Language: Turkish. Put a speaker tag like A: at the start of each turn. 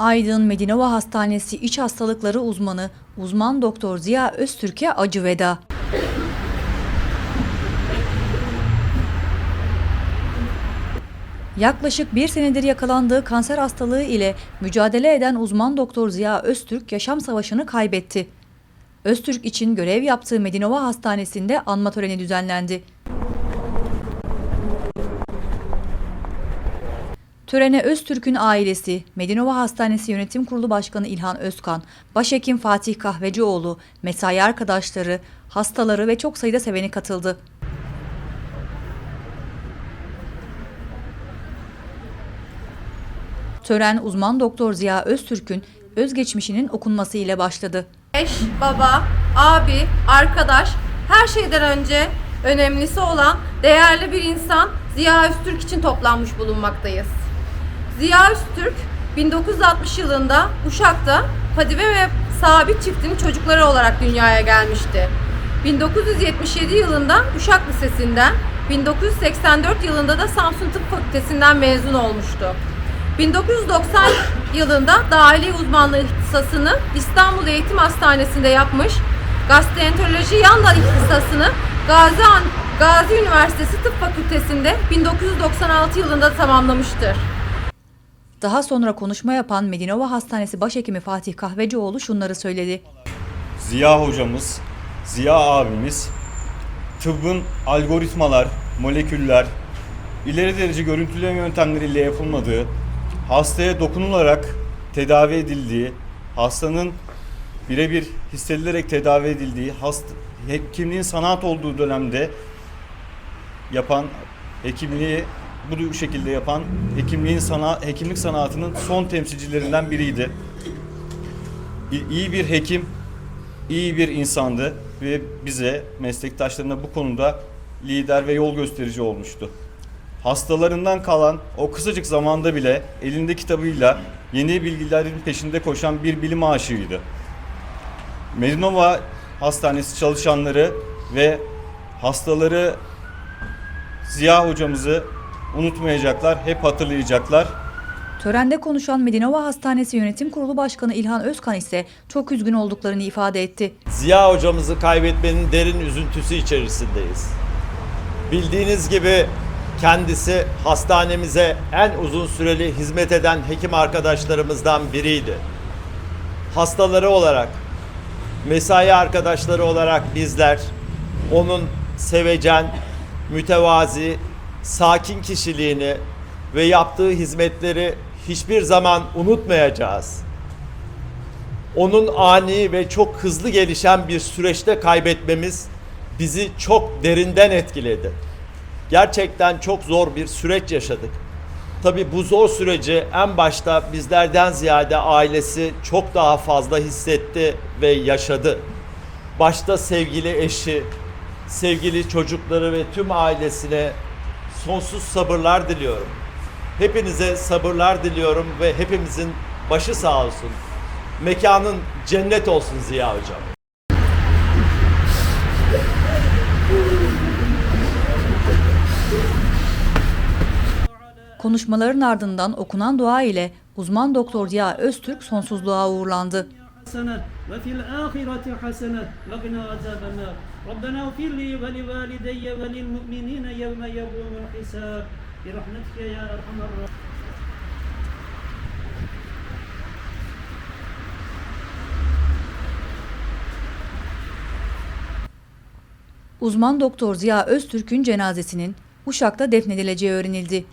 A: Aydın Medinova Hastanesi İç Hastalıkları uzmanı uzman doktor Ziya Öztürk'e acı veda. Yaklaşık bir senedir yakalandığı kanser hastalığı ile mücadele eden uzman doktor Ziya Öztürk yaşam savaşını kaybetti. Öztürk için görev yaptığı Medinova Hastanesi'nde anma töreni düzenlendi. Törene Öztürk'ün ailesi, Medinova Hastanesi Yönetim Kurulu Başkanı İlhan Özkan, Başhekim Fatih Kahvecioğlu, mesai arkadaşları, hastaları ve çok sayıda seveni katıldı. Tören uzman doktor Ziya Öztürk'ün özgeçmişinin okunması ile başladı.
B: Eş, baba, abi, arkadaş, her şeyden önce önemlisi olan değerli bir insan Ziya Öztürk için toplanmış bulunmaktayız. Ziya Öztürk 1960 yılında Uşak'ta Fadime ve Sabit çiftinin çocukları olarak dünyaya gelmişti. 1977 yılında Uşak Lisesi'nden, 1984 yılında da Samsun Tıp Fakültesinden mezun olmuştu. 1990 yılında dahili uzmanlığı ihtisasını İstanbul Eğitim Hastanesi'nde yapmış. Gastroenteroloji yan dal ihtisasını Gazi, Gazi Üniversitesi Tıp Fakültesi'nde 1996 yılında tamamlamıştır.
A: Daha sonra konuşma yapan Medinova Hastanesi Başhekimi Fatih Kahvecioğlu şunları söyledi.
C: Ziya hocamız, Ziya abimiz tıbbın algoritmalar, moleküller, ileri derece görüntüleme yöntemleriyle yapılmadığı, hastaya dokunularak tedavi edildiği, hastanın birebir hissedilerek tedavi edildiği, hasta, hekimliğin sanat olduğu dönemde yapan hekimliği bu şekilde yapan hekimliğin sana hekimlik sanatının son temsilcilerinden biriydi. İyi bir hekim, iyi bir insandı ve bize meslektaşlarına bu konuda lider ve yol gösterici olmuştu. Hastalarından kalan o kısacık zamanda bile elinde kitabıyla yeni bilgilerin peşinde koşan bir bilim aşığıydı. Medinova Hastanesi çalışanları ve hastaları Ziya hocamızı unutmayacaklar, hep hatırlayacaklar.
A: Törende konuşan Medinova Hastanesi Yönetim Kurulu Başkanı İlhan Özkan ise çok üzgün olduklarını ifade etti.
D: Ziya hocamızı kaybetmenin derin üzüntüsü içerisindeyiz. Bildiğiniz gibi kendisi hastanemize en uzun süreli hizmet eden hekim arkadaşlarımızdan biriydi. Hastaları olarak, mesai arkadaşları olarak bizler onun sevecen, mütevazi, sakin kişiliğini ve yaptığı hizmetleri hiçbir zaman unutmayacağız onun ani ve çok hızlı gelişen bir süreçte kaybetmemiz bizi çok derinden etkiledi. Gerçekten çok zor bir süreç yaşadık. Tabii bu zor süreci en başta bizlerden ziyade ailesi çok daha fazla hissetti ve yaşadı. Başta sevgili eşi, sevgili çocukları ve tüm ailesine sonsuz sabırlar diliyorum. Hepinize sabırlar diliyorum ve hepimizin başı sağ olsun. Mekanın cennet olsun Ziya Hocam.
A: Konuşmaların ardından okunan dua ile uzman doktor Ziya Öztürk sonsuzluğa uğurlandı.
E: حسنة وفي الآخرة حسنة وقنا عذاب النار ربنا اغفر لي ولوالدي وللمؤمنين يوم يقوم الحساب برحمتك يا أرحم الراحمين
A: Uzman doktor Ziya Öztürk'ün cenazesinin Uşak'ta defnedileceği öğrenildi.